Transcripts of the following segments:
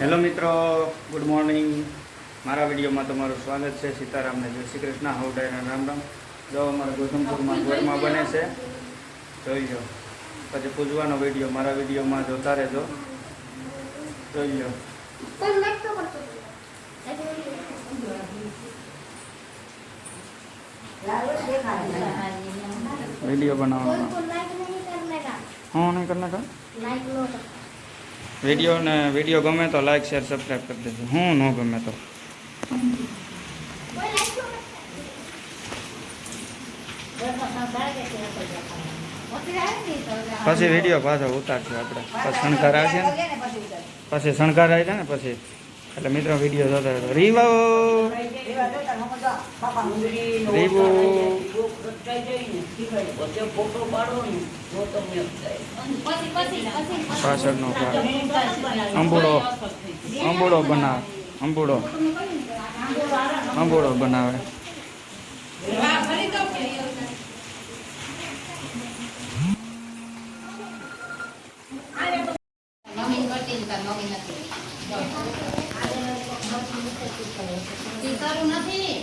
Hello મિત્રો good morning. મારા વિડીયોમાં તમારું સ્વાગત છે. સીતારામને જય શ્રી કૃષ્ણ. હવડાયના રામ રામ. જો અમારા ગોધમપુરમાં ઘરમાં બને છે. જોઈ લો. પછી પૂજવાનો વીડિયો મારા વિડીયોમાં જોતા રહેજો. જોઈ લો. વીડિયો બનાવવાનો. હું નહીં કરના નાખો વીડિયો ને વીડિયો ગમે તો લાઈક શેર સબસ્ક્રાઈબ કરી દેજો. હું ન ગમે તો. પછી વીડિયો પાછો ઉતારશું આપણે. પછી શણગાર આવશે ને? પછી શણગાર આવી જાય ને પછી? એટલે મિત્રો વીડિયો જોતા રહેજો. રીવો રીવો પાછળનો અંબોડો અંબુડો બનાવે. અંબુડો અંબુડો બનાવે. મમ્મી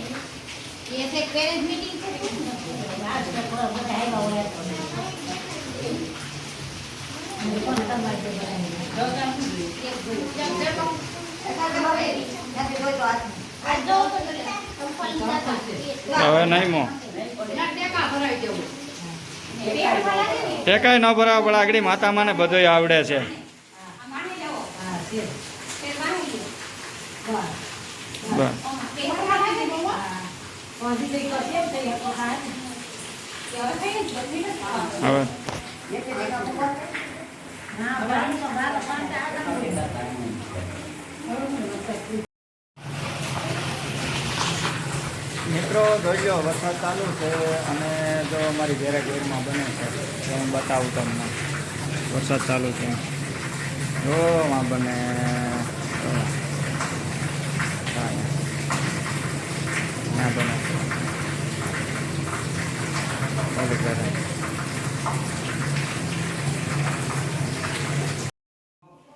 હવે નહીં મો. ટેકાય ન ભરાવા પડે આગળ માતામાં ને બધું આવડે છે. બસ. હવે મિત્રો જોઈ લો વરસાદ ચાલુ છે અને જો અમારી ઘેરે ઘેરમાં બને છે તો હું બતાવું તમને. વરસાદ ચાલુ છે. જો માં બને જો. હા, ના બને ઓલી ઘરે.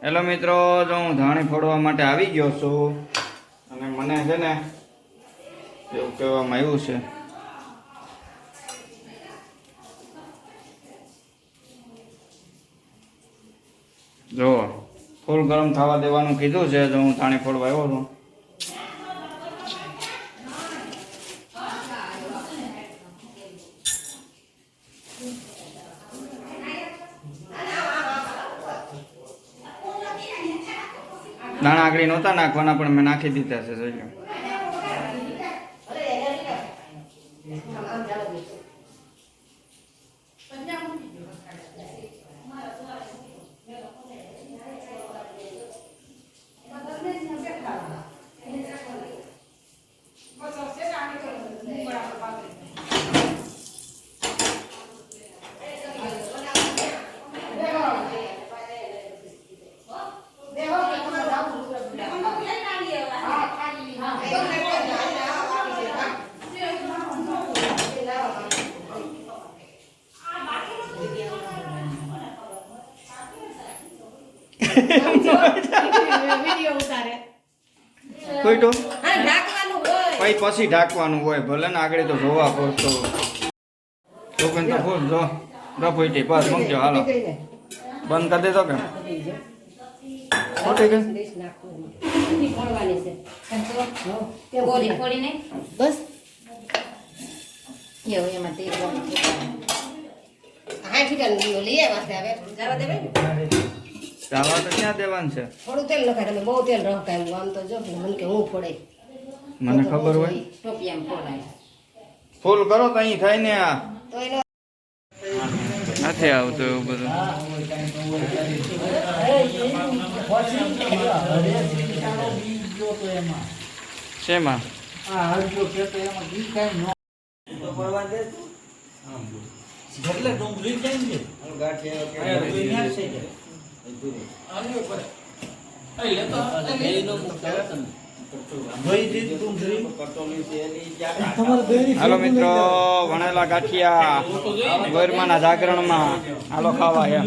હેલો મિત્રો, જો હું ધાણી ફોડવા માટે આવી ગયો છું, અને મને છે ને એવું કહેવામાં આવ્યું છે. જો ફૂલ ગરમ થવા દેવાનું કીધું છે, જો હું ધાણી ફોડવા આવ્યો છું. દાણા આગળ નહોતા નાખવાના પણ મેં નાખી દીધા છે જોઈ વિડિયો ઉતારે કોઈ તો હા ઢાંકવાનું હોય. પછી પછી ઢાંકવાનું હોય. ભલે ને આગળ તો જોવા પડતો. તો ફૂલ જો. જો બસ મૂકજો હાલો. બંધ કરી દેતો કે ખોટી ગઈ બસ. એવું એમાં તેલ હા ઠીક છે લઈ હવે. જવા દેવાય ને. ચાવા તો ક્યાં દેવાનું છે? થોડું તેલ નખાય તમે બહુ તેલ નખાય આમ તો જો મને કે હું ફોડે. મને ખબર હોય. ટોપિયામ ફોડાય. ફૂલ કરો તો અહીં થાય ને આ. નથી આવતો એવું બધું. શેમાં? એટલે ડુંગળી કેમ છે? ભાઈ હાલો મિત્રો વણેલા ગાંઠિયા ગોરમાના જાગરણમાં હાલો ખાવા એમ.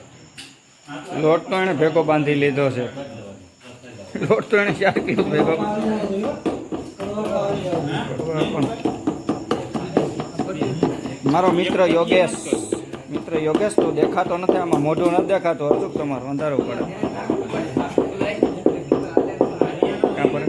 લોટ તો એને ભેગો બાંધી લીધો છે. લોટ તો એને ચાર કિલો ભેગો? મારો મિત્ર યોગેશ. મિત્ર યોગેશ, તો દેખાતો નથી, આમાં મોઢું નથી દેખાતું. હતું તમારે કાં પડે?